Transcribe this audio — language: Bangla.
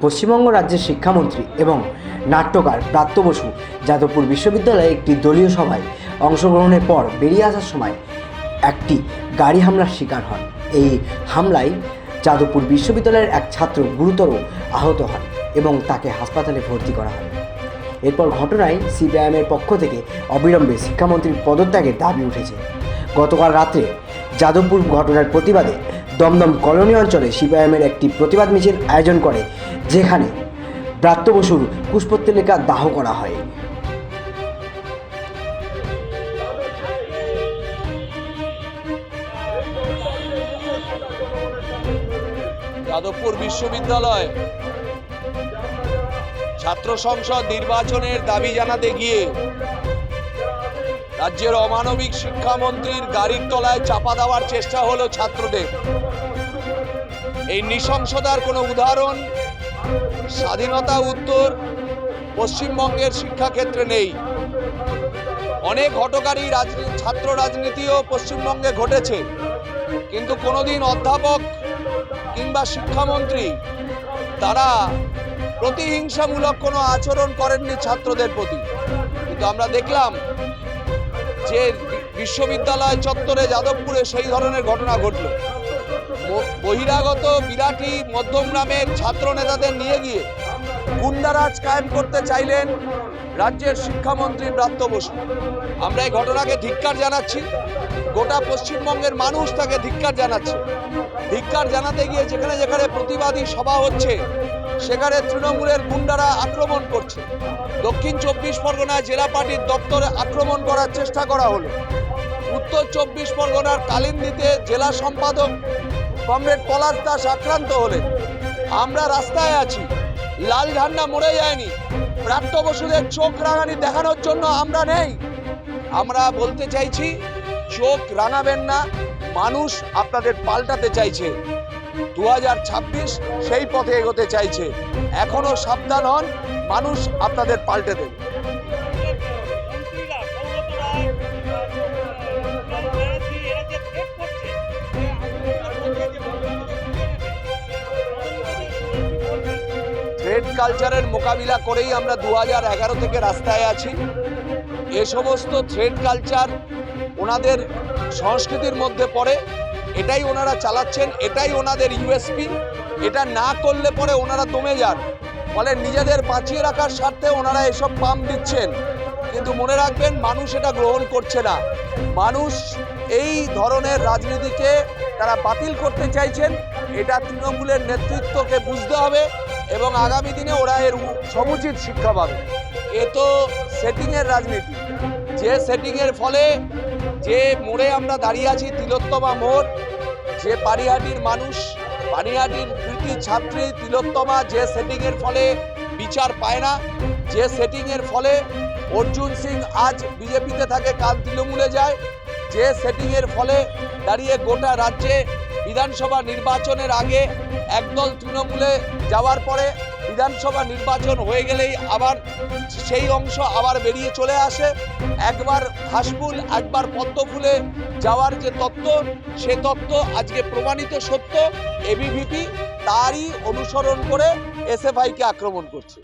পশ্চিমবঙ্গ রাজ্যের শিক্ষামন্ত্রী এবং নাট্যকার ব্রাত্য বসু যাদবপুর বিশ্ববিদ্যালয়ে একটি দলীয় সভায় অংশগ্রহণের পর বেরিয়ে আসার সময় একটি গাড়ি হামলার শিকার হন। এই হামলায় যাদবপুর বিশ্ববিদ্যালয়ের এক ছাত্র গুরুতর আহত হন এবং তাকে হাসপাতালে ভর্তি করা হয়। এরপর ঘটনায় সিপিআইএমের পক্ষ থেকে অবিলম্বে শিক্ষামন্ত্রীর পদত্যাগের দাবি উঠেছে। গতকাল রাত্রে যাদবপুর ঘটনার প্রতিবাদে দমদম কলোনি অঞ্চলে সিপিআইএমের একটি প্রতিবাদ মিছিল আয়োজন করে, যেখানে ব্রাত্য বসুর পুষ্পত্তলিকা দাহ করা হয়। যাদবপুর বিশ্ববিদ্যালয় ছাত্র সংসদ নির্বাচনের দাবি জানাতে গিয়ে রাজ্যের অমানবিক শিক্ষামন্ত্রীর গাড়ির তলায় চাপা দেওয়ার চেষ্টা হলো ছাত্রদের। এই নৃশংসতার কোনো উদাহরণ, স্বাধীনতা উত্তর পশ্চিমবঙ্গের শিক্ষাক্ষেত্রে নেই। অনেক হটকারী ছাত্র রাজনীতিও পশ্চিমবঙ্গে ঘটেছে। কিন্তু কোনোদিন অধ্যাপক কিংবা শিক্ষামন্ত্রী তারা প্রতিহিংসামূলক কোনো আচরণ করেননি ছাত্রদের প্রতি। কিন্তু আমরা দেখলাম যে বিশ্ববিদ্যালয় চত্বরে যাদবপুরে সেই ধরনের ঘটনা ঘটল। বহিরাগত বিরাটি মধ্যমগ্রামের ছাত্র নেতাদের নিয়ে গিয়ে গুন্ডারাজ কায়েম করতে চাইলেন রাজ্যের শিক্ষামন্ত্রী ব্রাত্য বসু। আমরা এই ঘটনাকে ধিক্কার জানাচ্ছি। গোটা পশ্চিমবঙ্গের মানুষ তাকে ধিক্কার জানাচ্ছে। ধিক্কার জানাতে গিয়ে যেখানে যেখানে প্রতিবাদী সভা হচ্ছে সেখানে তৃণমূলের গুন্ডারা আক্রমণ করছে। দক্ষিণ চব্বিশ পরগনায় জেলা পার্টির দপ্তরে আক্রমণ করার চেষ্টা করা হলো। উত্তর চব্বিশ পরগনার কালিন্দিতে জেলা সম্পাদক কমরেড পলাশ দাস আক্রান্ত হলেন। আমরা রাস্তায় আছি, লাল ঝান্ডা মরে যায়নি। প্রাপ্ত বসুদের চোখ রাঙানি দেখানোর জন্য আমরা নেই। আমরা বলতে চাইছি, চোখ রাঙাবেন না, মানুষ আপনাদের পাল্টাতে চাইছে। দু হাজার ছাব্বিশ সেই পথে এগোতে চাইছে। এখনও সাবধান হন, মানুষ আপনাদের পাল্টে দেবে। কালচারের মোকাবিলা করেই আমরা দু থেকে রাস্তায় আছি। এ সমস্ত থ্রেড কালচার ওনাদের সংস্কৃতির মধ্যে পড়ে। এটাই ওনারা চালাচ্ছেন, এটাই ওনাদের ইউএসপি এটা না করলে পরে ওনারা দমে যান। ফলে নিজেদের বাঁচিয়ে রাখার স্বার্থে ওনারা এসব পাম দিচ্ছেন। কিন্তু মনে রাখবেন, মানুষ এটা গ্রহণ করছে না। মানুষ এই ধরনের রাজনীতিকে তারা বাতিল করতে চাইছেন। এটা তৃণমূলের নেতৃত্বকে বুঝতে হবে এবং আগামী দিনে ওরা এর সমুচিত শিক্ষা পাবে। এ তো সেটিংয়ের রাজনীতি। যে সেটিংয়ের ফলে যে মোড়ে আমরা দাঁড়িয়ে আছি, তিলোত্তমা মোড়, যে পানিহাটির মানুষ, পানিহাটির কৃতি ছাত্রী তিলোত্তমা, যে সেটিংয়ের ফলে বিচার পায় না, যে সেটিংয়ের ফলে অর্জুন সিং আজ বিজেপিতে থাকে, কাল তৃণমূলে যায়, যে সেটিংয়ের ফলে দাঁড়িয়ে গোটা রাজ্যে বিধানসভা নির্বাচনের আগে একদল তৃণমূলে যাওয়ার পরে বিধানসভা নির্বাচন হয়ে গেলেই আবার সেই অংশ আবার বেরিয়ে চলে আসে। একবার হাসফুল একবার পদ্ম ফুলে যাওয়ার যে তত্ত্ব, সে তত্ত্ব আজকে প্রমাণিত সত্য। এবিভিপি তারই অনুসরণ করে এসএফআইকে আক্রমণ করছে।